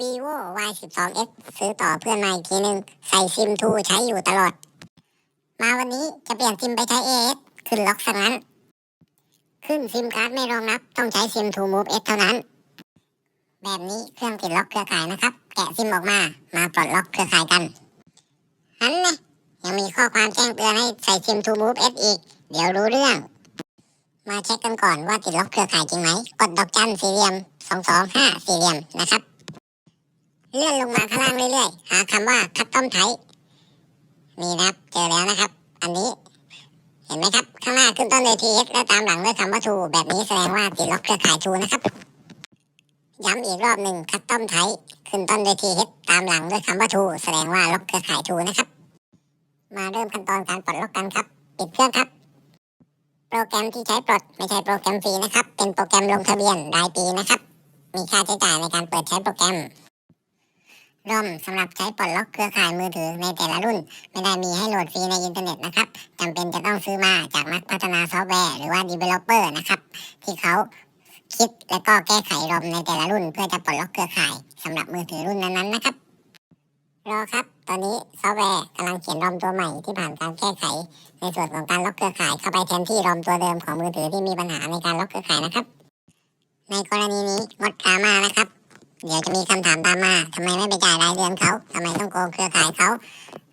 vivo y 1 2 s ซื้อต่อเพื่อนมาอีกทีหนึ่งใส่ซิมทูใช้อยู่ตลอด มาวันนี้จะเปลี่ยนซิมไปใช้ AS ขึ้นล็อกสักนั้น ขึ้นซิมการ์ดไม่รองรับ ต้องใช้ซิม To Move S เท่านั้น แบบนี้เครื่องติดล็อกเครือข่ายนะครับ แกะซิมออกมา มาปลดล็อกเครือข่ายกันอันนะยังมีข้อความแจ้งเตือนให้ใส่ซิม To Move S อีก เดี๋ยวรู้เรื่องมาเช็คกันก่อนว่าติดล็อกเครือข่ายจริงไหม กดดอกจันสี่เหลี่ยมสองสองห้าสี่เหลี่ยมนะครับ เลื่อนลงมาข้างล่างเรื่อยๆ หาคำว่าคัตตอมไทนี่นะครับ เจอแล้วนะครับ อันนี้ เห็นไหมครับ ข้างหน้าขึ้นต้นด้วย TS และตามหลังด้วยคำว่า to แบบนี้แสดงว่าติดล็อกเครือข่าย True นะครับ ย้ำอีกรอบหนึ่งคัตตอมไทขึ้นต้นด้วย TS ตามหลังด้วยคำว่า to แสดงว่าล็อกเครือข่าย True นะครับ มาเริ่มขั้นตอนการปลดล็อกกันครับ ปิดเครื่องครับโปรแกรมที่ใช้ปลดไม่ใช่โปรแกรมฟรีนะครับ เป็นโปรแกรมลงทะเบียนรายปีนะครับ มีค่าใช้จ่ายในการเปิดใช้โปรแกรม รอมสำหรับใช้ปลดล็อกเครือข่ายมือถือในแต่ละรุ่น ไม่ได้มีให้โหลดฟรีในอินเทอร์เน็ตนะครับจำเป็นจะต้องซื้อมาจากนักพัฒนาซอฟต์แวร์หรือว่า developer นะครับ ที่เขาคิดและก็แก้ไขรอมในแต่ละรุ่น เพื่อจะปลดล็อกเครือข่ายสำหรับมือถือรุ่นนั้นๆนะครับรอครับ ตอนนี้ซอฟต์แวร์กำลังเขียนรอมตัวใหม่ที่ผ่านการแก้ไข ในส่วนของการล็อกเครือข่ายเข้าไปแทนที่รอมตัวเดิมของมือถือที่มีปัญหาในการล็อกเครือข่ายนะครับ ในกรณีนี้งดดราม่านะครับ เดี๋ยวจะมีคำถามตามมาทำไมไม่ไปจ่ายรายเดือนเขาทำไมต้องโกงเครือข่ายเขา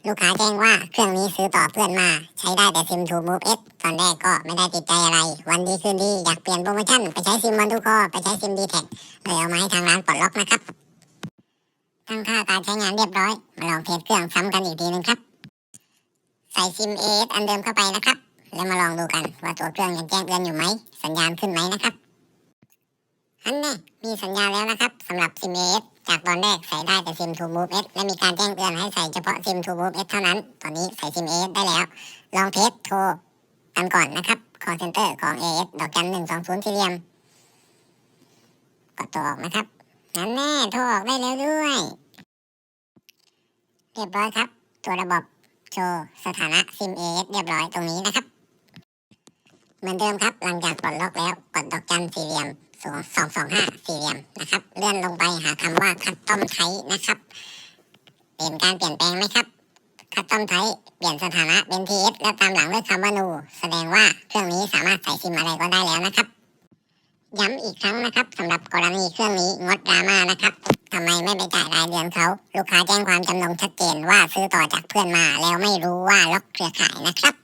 ลูกค้าแจ้งว่าเครื่องนี้ซื้อต่อเพื่อนมา ใช้ได้แต่ซิม To Move S ตอนแรกก็ไม่ได้ติดใจอะไร วันดีคืนดีอยากเปลี่ยนโปรโมชั่น ไปใช้ซิมวันทุกคอไปใช้ซิมดีแท็เลยเอามาให้ทางร้านปลดล็อกนะครับ ตั้งค่าการใช้งานเรียบร้อย มาลองเทสเครื่องซ้ำกันอีกทีหนึงครับ ใส่ซิม AS อันเดิมเข้าไปนะครับ แล้วมาลองดูกันว่าตัวเครื่องยังแจ้งเตือนอยู่ไหมสัญญาณขึ้นไหมนะครับ อันแน่มีสัญญาแล้วนะครับสำหรับซิม AS จากตอนแรกใส่ได้แต่ซิม To Move S และมีการแจ้งเตือนให้ใส่เฉพาะซิม To Move S เท่านั้น ตอนนี้ใส่ซิม AS ได้แล้ว ลองเทสโทรกันก่อนนะครับ call center ของ AS ดอกจันหนึ่งสองศูนย์สี่เหลี่ยมกดตัวออกนะครับนั่นแน่โทรออกได้แล้วด้วยเรียบร้อยครับ ตัวระบบโชว์สถานะซิม AS เรียบร้อยตรงนี้นะครับ เหมือนเดิมครับหลังจากปลดล็อกแล้วกดดอกจันสี่เหลี่ยม สองสองสองห้าสี่เหลี่ยมนะครับ เลื่อนลงไปหาคำว่าคัตตอมไทนะครับ เป็นการเปลี่ยนแปลงไหมครับคัตตอมไทเปลี่ยนสถานะเป็น TS และตามหลังด้วยคำว่านูแสดงว่าเครื่องนี้สามารถใส่ซิมอะไรก็ได้แล้วนะครับ ย้ำอีกครั้งนะครับสำหรับกรณีเครื่องนี้งดดราม่านะครับทำไมไม่ไปจ่ายรายเดือนเขา ลูกค้าแจ้งความจำนงชัดเจนว่าซื้อต่อจากเพื่อนมาแล้วไม่รู้ว่าล็อกเครือข่ายนะครับ